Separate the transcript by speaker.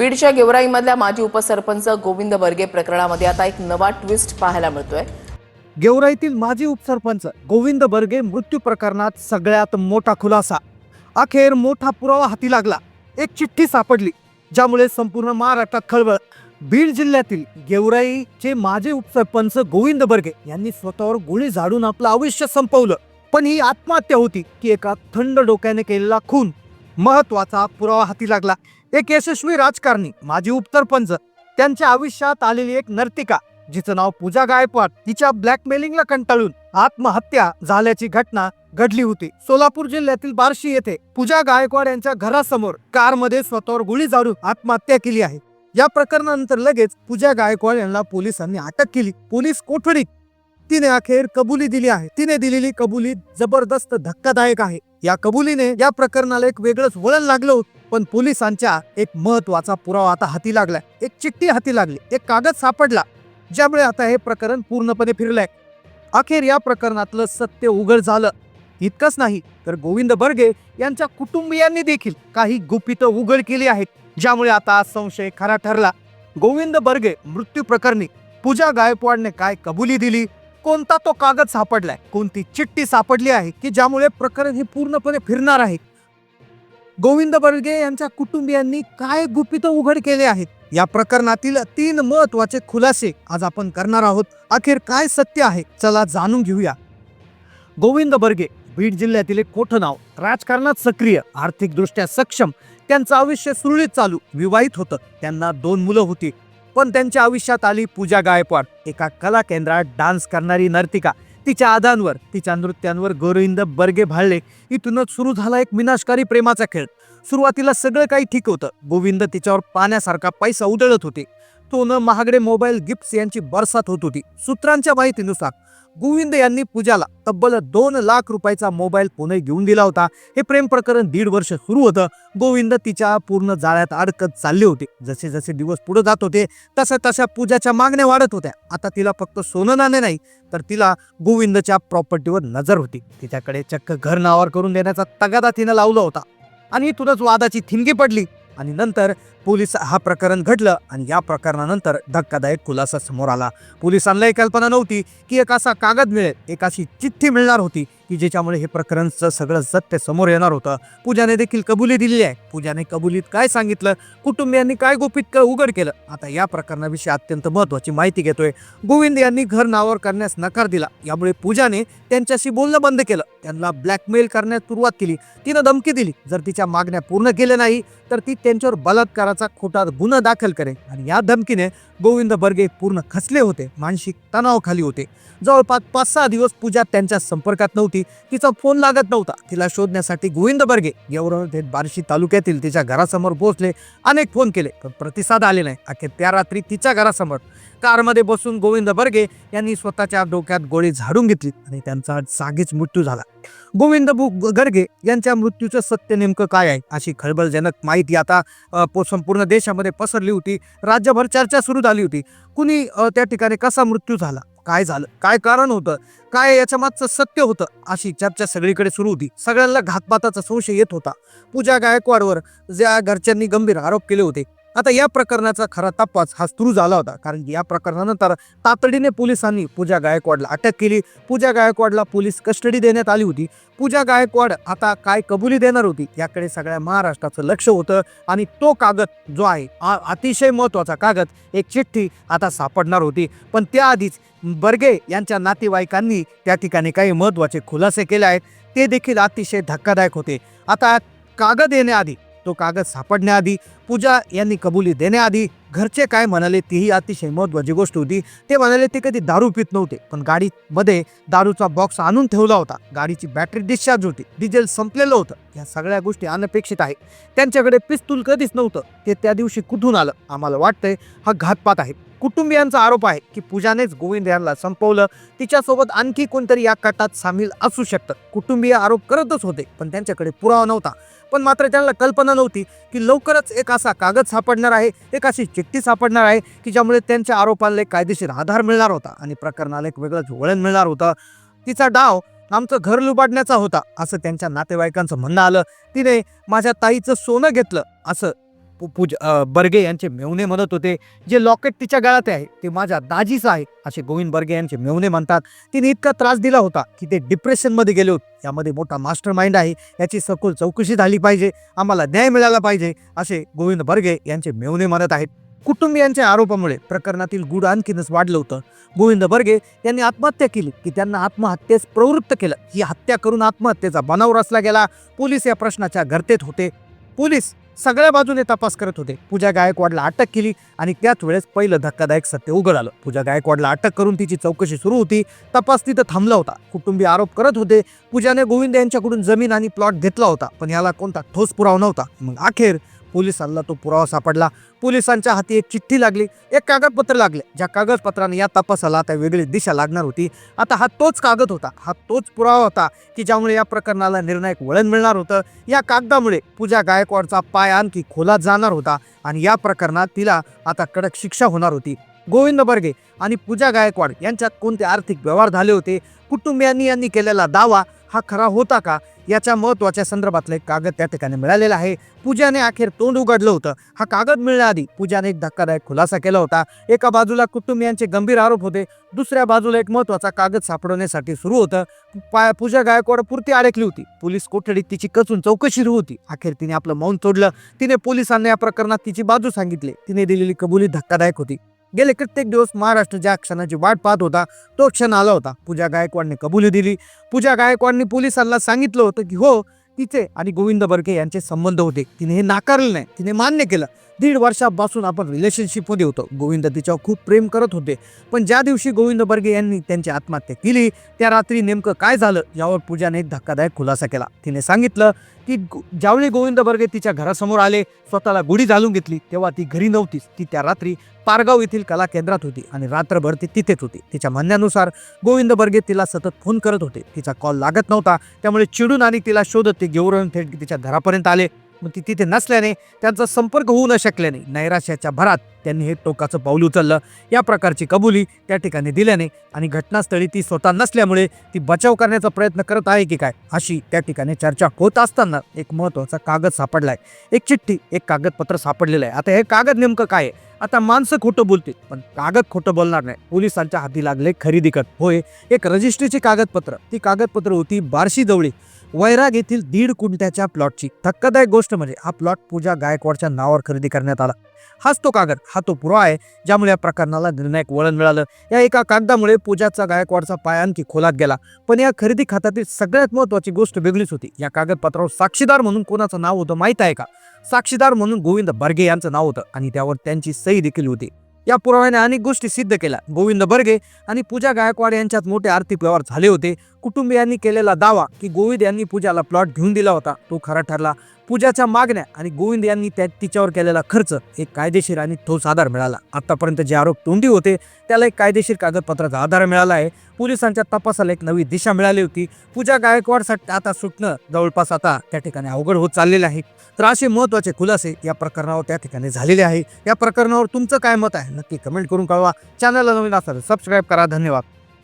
Speaker 1: बीडच्या गेवराईमधल्या माजी उपसरपंच गोविंद बर्गे प्रकरणामध्ये आता एक नवा ट्विस्ट पाहायला मिळतोय.
Speaker 2: गेवराईतील माजी उपसरपंच गोविंद बर्गे मृत्यू प्रकरणात सगळ्यात मोठा खुलासा. अखेर मोठा पुरावा हाती लागला. एक चिठ्ठी सापडली ज्यामुळे संपूर्ण महाराष्ट्रात खळबळ. बीड जिल्ह्यातील गेवराईचे माजी उपसरपंच गोविंद बर्गे यांनी स्वतःवर गोळी झाडून आपलं आयुष्य संपवलं. पण ही आत्महत्या होती की एका थंड डोक्याने केलेला खून. महत्त्वाचा पुरावा हाती लागला. एक यशस्वी राजकारणी माजी उपसरपंच त्यांच्या आयुष्यात आलेली एक नर्तिका जिचं नाव पूजा गायकवाड तिच्या ब्लॅकमेलिंगला कंटाळून आत्महत्या झाल्याची घटना घडली होती. सोलापूर जिल्ह्यातील बार्शी येथे पूजा गायकवाड यांच्या घरासमोर कारमध्ये स्वतःवर गोळी झाडून आत्महत्या केली आहे. या प्रकरणानंतर लगेच पूजा गायकवाड यांना पोलिसांनी अटक केली. पोलीस कोठडीत तिने अखेर कबुली दिली आहे. तिने दिलेली कबुली जबरदस्त धक्कादायक आहे. या कबुलीने या प्रकरणाला एक वेगळंच वळण लागलं होतं. पण पोलिसांच्या एक महत्त्वाचा पुरावा आता हाती लागलाय. एक चिठ्ठी हाती लागली. एक कागद सापडला. ज्यामुळे आता हे प्रकरण पूर्णपणे फिरलंय. अखेर या प्रकरणातलं सत्य उघड झालं. इतकंच नाही तर गोविंद बर्गे यांच्या कुटुंबियांनी देखील काही गुपितं उघड केली आहेत ज्यामुळे आता संशय खरा ठरला. गोविंद बर्गे मृत्यू प्रकरणी पूजा गायकवाडने काय कबुली दिली? कोणता तो कागद सापडलाय? कोणती चिठ्ठी सापडली आहे की ज्यामुळे प्रकरण हे पूर्णपणे फिरणार आहे? गोविंद बर्गे यांच्या कुटुंबियांनी काय गुपितं उघड केले आहेत? या प्रकरणातील तीन महत्त्वाचे खुलासे आज आपण करणार आहोत. अखेर काय सत्य आहे? चला जाणून घेऊया. गोविंद बर्गे बीड जिल्ह्यातील एक मोठं नाव राजकारणात सक्रिय आर्थिकदृष्ट्या सक्षम त्यांचं आयुष्य सुरळीत चालू विवाहित होतं. त्यांना दोन मुलं होती. पण त्यांच्या आयुष्यात आली पूजा गायकवाड. एका कला केंद्रात डान्स करणारी नर्तिका. तिच्या आदांवर तिच्या नृत्यांवर गोविंद बर्गे भाळले. इथूनच सुरू झाला एक विनाशकारी प्रेमाचा खेळ. सुरुवातीला सगळं काही ठीक होतं. गोविंद तिच्यावर पाण्यासारखा पैसा उधळत होते. सोनं महागडे मोबाईल गिफ्ट्स यांची बरसात होत होती. सूत्रांच्या माहितीनुसार गोविंद यांनी पूजाला तब्बल दोन लाख रुपयाचा मोबाईल पुणे घेऊन दिला होता. हे प्रेम प्रकरण दीड वर्ष सुरू होतं. गोविंद तिच्या पूर्ण जाळ्यात अडकत चालले होते. जसे जसे दिवस पुढे जात होते तशा तशा पूजाच्या मागण्या वाढत होत्या. आता तिला फक्त सोनं नाणे नाही तर तिला गोविंदच्या प्रॉपर्टीवर नजर होती. तिच्याकडे चक्क घर नावावर करून देण्याचा तगादा तिनं लावला होता. आणि इथूनच वादाची थिंगी पडली. आणि नंतर पोलीस हा प्रकरण घडलं आणि या प्रकरणानंतर धक्कादायक खुलासा समोर आला. पोलिसांनाही कल्पना नव्हती की एक असा कागद मिळेल एक अशी चिठ्ठी मिळणार होती की ज्याच्यामुळे हे प्रकरणचं सगळं सत्य समोर येणार होतं. पूजाने देखील कबुली दिलेली आहे. पूजाने कबुलीत काय सांगितलं? कुटुंबियांनी काय गोपित उघड केलं? आता या प्रकरणाविषयी अत्यंत महत्वाची माहिती घेतोय. गोविंद यांनी घर नावावर करण्यास नकार दिला. यामुळे पूजाने त्यांच्याशी बोलणं बंद केलं. त्यांना ब्लॅकमेल करण्यास सुरुवात केली. तिनं धमकी दिली. जर तिच्या मागण्या पूर्ण केल्या नाही तर ती त्यांच्यावर बलात्काराचा खोटा गुन्हा दाखल करेल आणि या धमकीने गोविंद बर्गे पूर्ण खचले होते मानसिक तणावाखाली होते. जवळपास पाच सहा दिवस पूजा त्यांच्या संपर्कात नव्हती तिचा फोन लागत नव्हता. तिला शोधण्यासाठी गोविंद बर्गे एवढं बार्शी तालुक्यातील तिच्या घरासमोर पोहोचले अनेक फोन केले पण प्रतिसाद आले नाही. अखेर त्या रात्री तिच्या घरासमोर कारमध्ये बसून गोविंद बर्गे यांनी स्वतःच्या डोक्यात गोळी झाडून घेतली आणि त्यांचा जागीच मृत्यू झाला. गोविंद बु गर्गे यांच्या मृत्यूचं सत्य नेमकं काय आहे? अशी खळबळजनक माहिती आता अ, संपूर्ण देशामध्ये पसरली होती. राज्यभर चर्चा सुरू झाली होती. कुणी त्या ठिकाणी कसा मृत्यू झाला? काय झालं? काय कारण होतं? काय याच्या मागचं सत्य होतं? अशी चर्चा सगळीकडे सुरू होती. सगळ्यांना घातपाताचा संशय येत होता. पूजा गायकवाडवर ज्या घरच्यांनी गंभीर आरोप केले होते आता या प्रकरणाचा खरा तपास हा सुरू झाला होता. कारण की या प्रकरणानंतर तातडीने पोलिसांनी पूजा गायकवाडला अटक केली. पूजा गायकवाडला पोलीस कस्टडी देण्यात आली होती. पूजा गायकवाड आता काय कबुली देणार होती याकडे सगळ्या महाराष्ट्राचं लक्ष होतं आणि तो कागद जो आहे अतिशय महत्त्वाचा कागद एक चिठ्ठी आता सापडणार होती. पण त्याआधीच बर्गे यांच्या नातेवाईकांनी त्या ठिकाणी काही महत्त्वाचे खुलासे केले आहेत. ते देखील अतिशय धक्कादायक होते. आता कागद येण्याआधी तो कागद सापडण्याआधी पूजा यांनी कबुली देण्याआधी घरचे काय म्हणाले तीही अतिशय महत्त्वाची गोष्ट होती. ते म्हणाले ते कधी दारू पित नव्हते पण गाडीमध्ये दारूचा बॉक्स आणून ठेवला होता. गाडीची बॅटरी डिस्चार्ज होती. डिझेल संपलेलं होतं. या सगळ्या गोष्टी अनपेक्षित आहे त्यांच्याकडे पिस्तूल कधीच नव्हतं. ते त्या दिवशी कुठून आलं? आम्हाला वाटतंय हा घातपात आहे. कुटुंबियांचा आरोप आहे की पूजानेच गोविंद यांना संपवलं. तिच्यासोबत आणखी कोणतरी या कटात सामील असू शकतं. कुटुंबीय आरोप करतच होते पण त्यांच्याकडे पुरावा नव्हता. पण मात्र त्यांना कल्पना नव्हती की लवकरच एका असा कागद सापडणार आहे एक अशी चिठ्ठी सापडणार आहे की ज्यामुळे त्यांच्या आरोपाला एक कायदेशीर आधार मिळणार होता आणि प्रकरणाला एक वेगळंच वळण मिळणार होतं. तिचा डाव आमचं घर लुबाडण्याचा होता असं त्यांच्या नातेवाईकांचं म्हणणं आलं. तिने माझ्या ताईचं सोनं घेतलं असं पूज बर्गे यांचे मेवणे म्हणत होते. जे लॉकेट तिच्या गळ्यात आहे ते माझ्या दाजीचं आहे असे गोविंद बर्गे यांचे मेवणे म्हणतात. तिने इतका त्रास दिला होता की ते डिप्रेशनमध्ये गेले होते. यामध्ये मोठा मास्टर माइंड आहे. याची सखोल चौकशी झाली पाहिजे. आम्हाला न्याय मिळाला पाहिजे असे गोविंद बर्गे यांचे मेवणे म्हणत आहेत. कुटुंबियांच्या आरोपामुळे प्रकरणातील गुढ आणखीनच वाढलं होतं. गोविंद बर्गे यांनी आत्महत्या केली की त्यांना आत्महत्येस प्रवृत्त केलं. ही हत्या करून आत्महत्येचा बनाव रचला गेला. पोलीस या प्रश्नाच्या गर्तेत होते. पोलीस सगळ्या बाजूने तपास करत होते. पूजा गायकवाडला अटक केली आणि त्याच वेळेस पहिलं धक्कादायक सत्य उघड आलं. पूजा गायकवाडला अटक करून तिची चौकशी सुरू होती. तपास तिथं थांबला होता. कुटुंबीय आरोप करत होते. पूजाने गोविंद यांच्याकडून जमीन आणि प्लॉट घेतला होता पण याला कोणता ठोस पुरावा नव्हता. मग अखेर पोलिसांना तो पुरावा सापडला. पोलिसांच्या हाती एक चिठ्ठी लागली एक कागदपत्र लागले. ज्या कागदपत्राने या तपासाला त्या वेगळी दिशा लागणार होती. आता हा तोच कागद होता हा तोच पुरावा होता की ज्यामुळे या प्रकरणाला निर्णायक वळण मिळणार होतं. या कागदामुळे पूजा गायकवाडचा पाय आणखी खोलात जाणार होता आणि या प्रकरणात तिला आता कडक शिक्षा होणार होती. गोविंद बर्गे आणि पूजा गायकवाड यांच्यात कोणते आर्थिक व्यवहार झाले होते? कुटुंबियांनी यांनी केलेला दावा हा खरा होता का? याच्या महत्त्वाच्या संदर्भातलं एक कागद त्या ठिकाणी मिळालेला आहे. पूजाने अखेर तोंड उघडलं होतं. हा कागद मिळण्याआधी पूजाने एक धक्कादायक खुलासा केला होता. एका बाजूला कुटुंबियांचे गंभीर आरोप होते. दुसऱ्या बाजूला एक महत्त्वाचा कागद सापडवण्यासाठी सुरू होतं. पा- पूजा गायकवाड पुरती अडकली होती. पोलीस कोठडीत तिची कचून चौकशी सुरू होती. अखेर तिने आपलं मौन तोडलं. तिने पोलिसांना या प्रकरणात तिची बाजू सांगितली. तिने दिलेली कबुली धक्कादायक होती. गेले कित्येक दिवस महाराष्ट्र ज्या क्षणाची वाट पाहत होता तो क्षण आला होता. पूजा गायकवाडने कबुली दिली. पूजा गायकवाडने पोलिसांना सांगितलं होतं की हो तिचे आणि गोविंद बर्गे यांचे संबंध होते. तिने हे नाकारलं नाही. तिने मान्य केलं. दीड वर्षापासून आपण रिलेशनशिपमध्ये होतो. गोविंद तिच्यावर खूप प्रेम करत होते. पण ज्या दिवशी गोविंद बर्गे यांनी त्यांची आत्महत्या केली त्या रात्री नेमकं काय झालं यावर पूजाने एक धक्कादायक खुलासा केला. तिने सांगितलं की ज्यावेळी गोविंद बर्गे तिच्या घरासमोर आले स्वतःला गुढी घालून घेतली तेव्हा ती घरी नव्हतीच. ती त्या रात्री पारगाव येथील कला केंद्रात होती आणि रात्रभर ती तिथेच होती. तिच्या म्हणण्यानुसार गोविंद बर्गे तिला सतत फोन करत होते. तिचा कॉल लागत नव्हता. त्यामुळे चिडून आणि तिला शोधत ते गेवरून थेट तिच्या घरापर्यंत आले. मग ती तिथे नसल्याने त्यांचा संपर्क होऊ न शकल्याने नैराश्याच्या भरात त्यांनी हे टोकाचं पाऊल उचललं. या प्रकारची कबुली त्या ठिकाणी दिल्याने आणि घटनास्थळी ती स्वतः नसल्यामुळे ती बचाव करण्याचा प्रयत्न करत आहे की काय अशी त्या ठिकाणी चर्चा होत असताना एक महत्त्वाचा कागद सापडलाय. एक चिठ्ठी एक कागदपत्र सापडलेलं आहे. आता हे कागद नेमकं काय आहे? आता माणसं खोटं बोलतील पण कागद खोटं बोलणार नाही. पोलिसांच्या हाती लागले खरेदी कर होय एक रजिस्ट्रीची कागदपत्र. ती कागदपत्र होती बार्शी जवळी. वैराग येथील दीड कुंट्याच्या प्लॉटची धक्कादायक गोष्ट म्हणजे हा प्लॉट पूजा गायकवाडच्या नावावर खरेदी करण्यात आला. हाच तो कागद हा तो पुरावा आहे ज्यामुळे या प्रकरणाला निर्णायक वळण मिळालं. या एका कागदामुळे पूजाचा गायकवाडचा पाय आणखी खोलात गेला. पण या खरेदी खात्यातील सगळ्यात महत्वाची गोष्ट वेगळीच होती. या कागदपत्रावर साक्षीदार म्हणून कोणाचं नाव होतं माहीत आहे का? साक्षीदार म्हणून गोविंद बर्गे यांचं नाव होतं आणि त्यावर त्यांची सही देखील होती. या पुराव्याने अनेक गोष्टी सिद्ध केल्या. गोविंद बर्गे आणि पूजा गायकवाड यांच्यात मोठे आर्थिक व्यवहार झाले होते. कुटुंबियांनी केलेला दावा की गोविंद यांनी पूजाला प्लॉट घेऊन दिला होता. तो खरा ठरला. पूजाच्या मागण्या आणि गोविंद यांनी त्या तिच्यावर केलेला खर्च एक कायदेशीर आणि ठोस आधार मिळाला. आतापर्यंत जे आरोप तोंडी होते त्याला एक कायदेशीर कागदपत्राचा आधार मिळाला आहे. पोलिसांच्या तपासाला एक नवी दिशा मिळाली होती. पूजा गायकवाडसाठी आता सुटणं जवळपास आता त्या ठिकाणी अवघड होत चाललेलं आहे. तर असे महत्त्वाचे खुलासे या प्रकरणावर त्या ठिकाणी झालेले आहे. या प्रकरणावर तुमचं काय मत आहे नक्की कमेंट करून कळवा. चॅनलला नवीन असाल सबस्क्राईब करा. धन्यवाद.